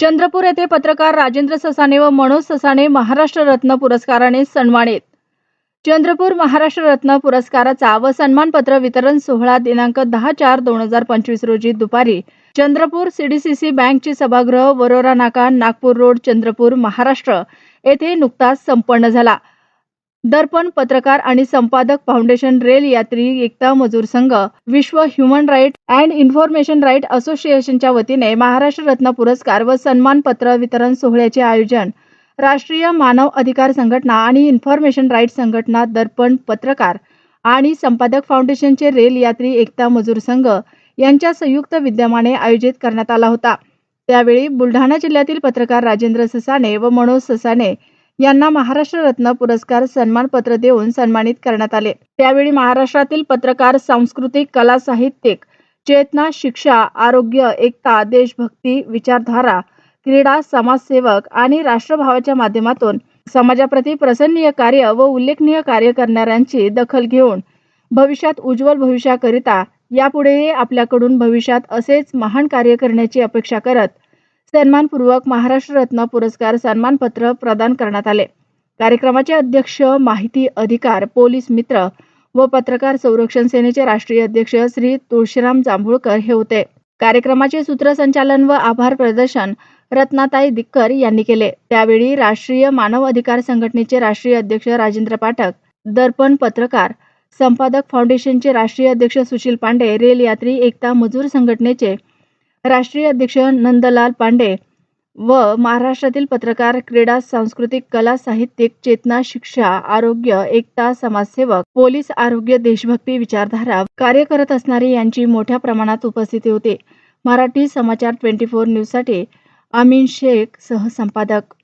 चंद्रपूर येथे पत्रकार राजेंद्र ससाणे व मनोज ससाणे महाराष्ट्र रत्न पुरस्काराने सन्मानित. चंद्रपूर महाराष्ट्र रत्न पुरस्काराचा व सन्मानपत्र वितरण सोहळा दिनांक दहा चार दोन हजार पंचवीस रोजी दुपारी चंद्रपूर सीडीसीसी बँकची सभागृह वरोरा नाका नागपूर रोड चंद्रपूर महाराष्ट्र येथे नुकताच संपन्न झाला. दर्पण पत्रकार आणि संपादक फाउंडेशन रेल यात्री एकता मजूर संघ विश्व human right and information right असोसिएशनच्या वतीने महाराष्ट्र रत्न पुरस्कार व सन्मानपत्र वितरण सोहळ्याचे आयोजन राष्ट्रीय मानव अधिकार संघटना आणि इन्फॉर्मेशन राईट संघटना दर्पण पत्रकार आणि संपादक फाउंडेशनचे रेल यात्री एकता मजूर संघ यांच्या संयुक्त विद्यमाने आयोजित करण्यात आला होता. त्यावेळी बुलढाणा जिल्ह्यातील पत्रकार राजेंद्र ससाणे व मनोज ससाणे यांना महाराष्ट्र रत्न पुरस्कार सन्मानपत्र देऊन सन्मानित करण्यात आले. त्यावेळी महाराष्ट्रातील पत्रकार सांस्कृतिक कला साहित्यिक चेतना शिक्षा आरोग्य एकता देशभक्ती विचारधारा क्रीडा समाजसेवक आणि राष्ट्रभावाच्या माध्यमातून समाजाप्रती प्रसन्नीय कार्य व उल्लेखनीय कार्य करणाऱ्यांची दखल घेऊन भविष्यात उज्ज्वल भविष्याकरिता यापुढेही आपल्याकडून भविष्यात असेच महान कार्य करण्याची अपेक्षा करत सन्मानपूर्वक महाराष्ट्र रत्न पुरस्कार सन्मानपत्र प्रदान करण्यात आले. कार्यक्रमाचे अध्यक्ष माहिती अधिकार पोलीस मित्र व पत्रकार संरक्षण सेनेचे राष्ट्रीय अध्यक्ष श्री तुळशीराम जांभूळकर हे होते. कार्यक्रमाचे सूत्रसंचालन व आभार प्रदर्शन रत्नाताई दिक्कर यांनी केले. त्यावेळी राष्ट्रीय मानव अधिकार संघटनेचे राष्ट्रीय अध्यक्ष राजेंद्र पाठक दर्पण पत्रकार संपादक फाउंडेशनचे राष्ट्रीय अध्यक्ष सुशील पांडे रेल यात्री एकता मजूर संघटनेचे राष्ट्रीय अध्यक्ष नंदलाल पांडे व महाराष्ट्रातील पत्रकार क्रीडा सांस्कृतिक कला साहित्यिक चेतना शिक्षा आरोग्य एकता समाजसेवक पोलीस आरोग्य देशभक्ती विचारधारा कार्य करत असणारे यांची मोठ्या प्रमाणात उपस्थिती होती. मराठी समाचार ट्वेंटी फोर न्यूजसाठी अमीन शेख सहसंपादक